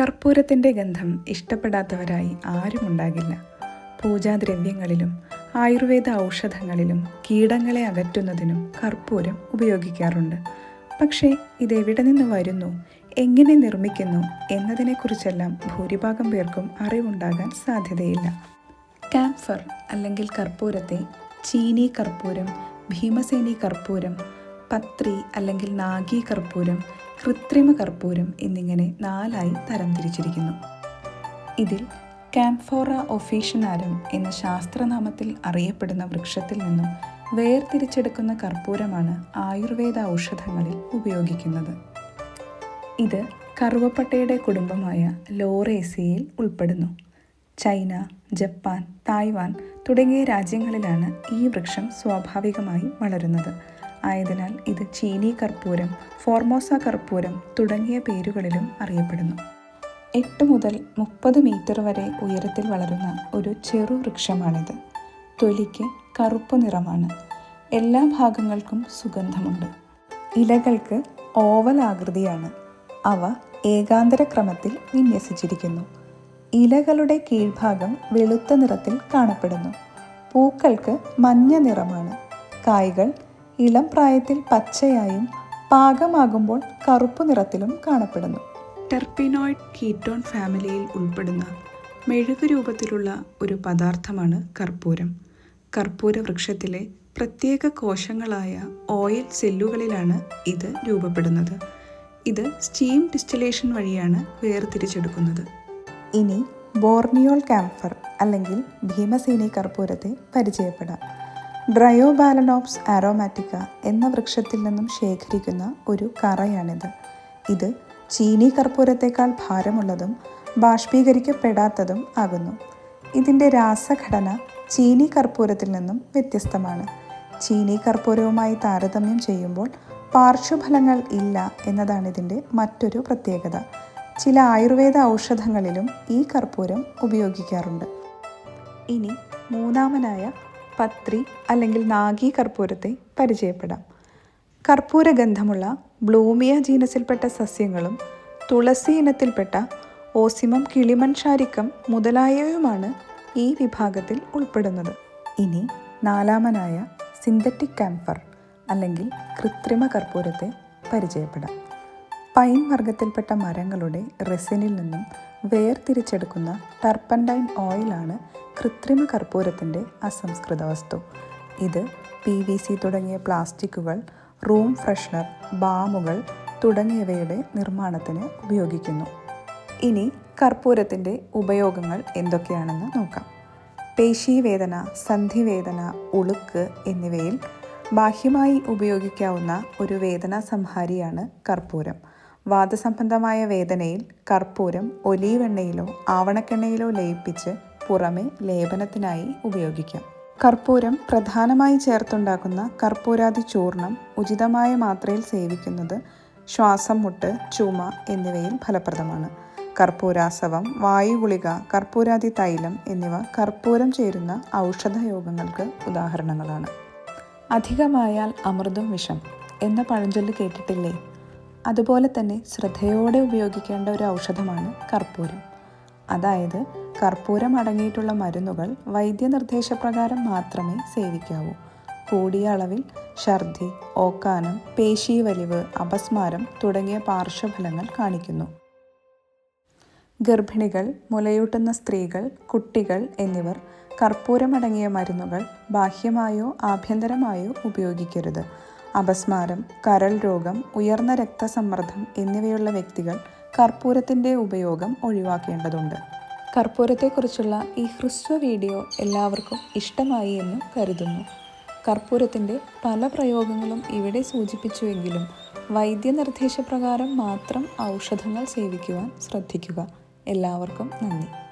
കർപ്പൂരത്തിന്റെ ഗന്ധം ഇഷ്ടപ്പെടാത്തവരായി ആരുമുണ്ടാകില്ല പൂജാദ്രവ്യങ്ങളിലും ആയുർവേദ ഔഷധങ്ങളിലും കീടങ്ങളെ അകറ്റുന്നതിനും കർപ്പൂരം ഉപയോഗിക്കാറുണ്ട്. പക്ഷേ ഇതെവിടെ നിന്ന് വരുന്നു എങ്ങനെ നിർമ്മിക്കുന്നു എന്നതിനെക്കുറിച്ചെല്ലാം ഭൂരിഭാഗം പേർക്കും അറിവുണ്ടാകാൻ സാധ്യതയില്ല. കാംഫർ അല്ലെങ്കിൽ കർപ്പൂരത്തെ ചീനി കർപ്പൂരം ഭീമസേനി കർപ്പൂരം പത്രി അല്ലെങ്കിൽ നാഗി കർപ്പൂരം കൃത്രിമ കർപ്പൂരം എന്നിങ്ങനെ നാലായി തരംതിരിച്ചിരിക്കുന്നു. ഇതിൽ കാംഫോറ ഒഫീഷനാരം എന്ന ശാസ്ത്രനാമത്തിൽ അറിയപ്പെടുന്ന വൃക്ഷത്തിൽ നിന്നും വേർതിരിച്ചെടുക്കുന്ന കർപ്പൂരമാണ് ആയുർവേദ ഔഷധങ്ങളിൽ ഉപയോഗിക്കുന്നത്. ഇത് കറുവപ്പട്ടയുടെ കുടുംബമായ ലോറേസിയയിൽ ഉൾപ്പെടുന്നു. ചൈന ജപ്പാൻ തായ്വാൻ തുടങ്ങിയ രാജ്യങ്ങളിലാണ് ഈ വൃക്ഷം സ്വാഭാവികമായി വളരുന്നത്. ആയതിനാൽ ഇത് ചീനി കർപ്പൂരം ഫോർമോസ കർപ്പൂരം തുടങ്ങിയ പേരുകളിലും അറിയപ്പെടുന്നു. എട്ട് മുതൽ മുപ്പത് മീറ്റർ വരെ ഉയരത്തിൽ വളരുന്ന ഒരു ചെറു വൃക്ഷമാണിത്. തൊലിക്ക് കറുപ്പ് നിറമാണ്. എല്ലാ ഭാഗങ്ങൾക്കും സുഗന്ധമുണ്ട്. ഇലകൾക്ക് ഓവൽ ആകൃതിയാണ്. അവ ഏകാന്തര ക്രമത്തിൽ വിന്യസിച്ചിരിക്കുന്നു. ഇലകളുടെ കീഴ്ഭാഗം വെളുത്ത നിറത്തിൽ കാണപ്പെടുന്നു. പൂക്കൾക്ക് മഞ്ഞ നിറമാണ്. കായ്കൾ ഇളം പ്രായത്തിൽ പച്ചയായും പാകമാകുമ്പോൾ കറുപ്പ് നിറത്തിലും കാണപ്പെടുന്നു. ടെർപ്പിനോയിഡ് കീറ്റോൺ ഫാമിലിയിൽ ഉൾപ്പെടുന്ന മെഴുകു രൂപത്തിലുള്ള ഒരു പദാർത്ഥമാണ് കർപ്പൂരം. കർപ്പൂര വൃക്ഷത്തിലെ പ്രത്യേക കോശങ്ങളായ ഓയിൽ സെല്ലുകളിലാണ് ഇത് രൂപപ്പെടുന്നത്. ഇത് സ്റ്റീം ഡിസ്റ്റിലേഷൻ വഴിയാണ് വേർതിരിച്ചെടുക്കുന്നത്. ഇനി ബോർണിയോൾ ക്യാംഫർ അല്ലെങ്കിൽ ഭീമസേനി കർപ്പൂരത്തെ പരിചയപ്പെടാം. ഡ്രയോബാലനോപ്സ് ആരോമാറ്റിക്ക എന്ന വൃക്ഷത്തിൽ നിന്നും ശേഖരിക്കുന്ന ഒരു കറയാണിത്. ഇത് ചീനി കർപ്പൂരത്തേക്കാൾ ഭാരമുള്ളതും ബാഷ്പീകരിക്കപ്പെടാത്തതും ആകുന്നു. ഇതിന്റെ രാസഘടന ചീനി കർപ്പൂരത്തിൽ നിന്നും വ്യത്യസ്തമാണ്. ചീനി കർപ്പൂരവുമായി താരതമ്യം ചെയ്യുമ്പോൾ പാർശ്വഫലങ്ങൾ ഇല്ല എന്നതാണ് ഇതിന്റെ മറ്റൊരു പ്രത്യേകത. ചില ആയുർവേദ ഔഷധങ്ങളിലും ഈ കർപ്പൂരം ഉപയോഗിക്കാറുണ്ട്. ഇനി മൂന്നാമനായ പത്രി അല്ലെങ്കിൽ നാഗി കർപ്പൂരത്തെ പരിചയപ്പെടാം. കർപ്പൂരഗന്ധമുള്ള ബ്ലൂമിയ ജീനസിൽപ്പെട്ട സസ്യങ്ങളും തുളസി ഇനത്തിൽപ്പെട്ട ഓസിമം കിളിമൺഷാരിക്കം മുതലായവയുമാണ് ഈ വിഭാഗത്തിൽ ഉൾപ്പെടുന്നത്. ഇനി നാലാമനായ സിന്തറ്റിക് കാംഫർ അല്ലെങ്കിൽ കൃത്രിമ കർപ്പൂരത്തെ പരിചയപ്പെടാം. പൈൻ വർഗത്തിൽപ്പെട്ട മരങ്ങളുടെ റെസിനിൽ നിന്നും വേർതിരിച്ചെടുക്കുന്ന ടർപ്പൻഡൈൻ ഓയിലാണ് കൃത്രിമ കർപ്പൂരത്തിന്റെ അസംസ്കൃത വസ്തു. ഇത് പി വി സി തുടങ്ങിയ പ്ലാസ്റ്റിക്കുകൾ റൂം ഫ്രഷ്നർ ബാമുകൾ തുടങ്ങിയവയുടെ നിർമ്മാണത്തിന് ഉപയോഗിക്കുന്നു. ഇനി കർപ്പൂരത്തിന്റെ ഉപയോഗങ്ങൾ എന്തൊക്കെയാണെന്ന് നോക്കാം. പേശീവേദന സന്ധിവേദന ഉളുക്ക് എന്നിവയിൽ ബാഹ്യമായി ഉപയോഗിക്കാവുന്ന ഒരു വേദനാ സംഹാരിയാണ് കർപ്പൂരം. വാദസംബന്ധമായ വേദനയിൽ കർപ്പൂരം ഒലീവ് എണ്ണയിലോ ആവണക്കെണ്ണയിലോ ലയിപ്പിച്ച് പുറമെ ലേപനത്തിനായി ഉപയോഗിക്കാം. കർപ്പൂരം പ്രധാനമായി ചേർത്തുണ്ടാക്കുന്ന കർപ്പൂരാതി ചൂർണം ഉചിതമായ മാത്രയിൽ സേവിക്കുന്നത് ശ്വാസം മുട്ട് ചുമ എന്നിവയിൽ ഫലപ്രദമാണ്. കർപ്പൂരാസവം വായുഗുളിക കർപ്പൂരാതി തൈലം എന്നിവ കർപ്പൂരം ചേരുന്ന ഔഷധയോഗങ്ങൾക്ക് ഉദാഹരണങ്ങളാണ്. അധികമായാൽ അമൃതും വിഷം എന്ന പഴഞ്ചൊല്ല് കേട്ടിട്ടില്ലേ? അതുപോലെ തന്നെ ശ്രദ്ധയോടെ ഉപയോഗിക്കേണ്ട ഒരു ഔഷധമാണ് കർപ്പൂരം. അതായത് കർപ്പൂരം അടങ്ങിയിട്ടുള്ള മരുന്നുകൾ വൈദ്യനിർദ്ദേശപ്രകാരം മാത്രമേ സേവിക്കാവൂ. കൂടിയ അളവിൽ ഛർദി ഓക്കാനം പേശീവലിവ് അപസ്മാരം തുടങ്ങിയ പാർശ്വഫലങ്ങൾ കാണിക്കുന്നു. ഗർഭിണികൾ മുലയൂട്ടുന്ന സ്ത്രീകൾ കുട്ടികൾ എന്നിവർ കർപ്പൂരമടങ്ങിയ മരുന്നുകൾ ബാഹ്യമായോ ആഭ്യന്തരമായോ ഉപയോഗിക്കരുത്. അപസ്മാരം കരൾ രോഗം ഉയർന്ന രക്തസമ്മർദ്ദം എന്നിവയുള്ള വ്യക്തികൾ കർപ്പൂരത്തിന്റെ ഉപയോഗം ഒഴിവാക്കേണ്ടതുണ്ട്. കർപ്പൂരത്തെക്കുറിച്ചുള്ള ഈ ഹ്രസ്വ വീഡിയോ എല്ലാവർക്കും ഇഷ്ടമായി എന്ന് കരുതുന്നു. കർപ്പൂരത്തിന്റെ പല പ്രയോഗങ്ങളും ഇവിടെ സൂചിപ്പിച്ചുവെങ്കിലും വൈദ്യനിർദ്ദേശപ്രകാരം മാത്രം ഔഷധങ്ങൾ സേവിക്കുവാൻ ശ്രദ്ധിക്കുക. എല്ലാവർക്കും നന്ദി.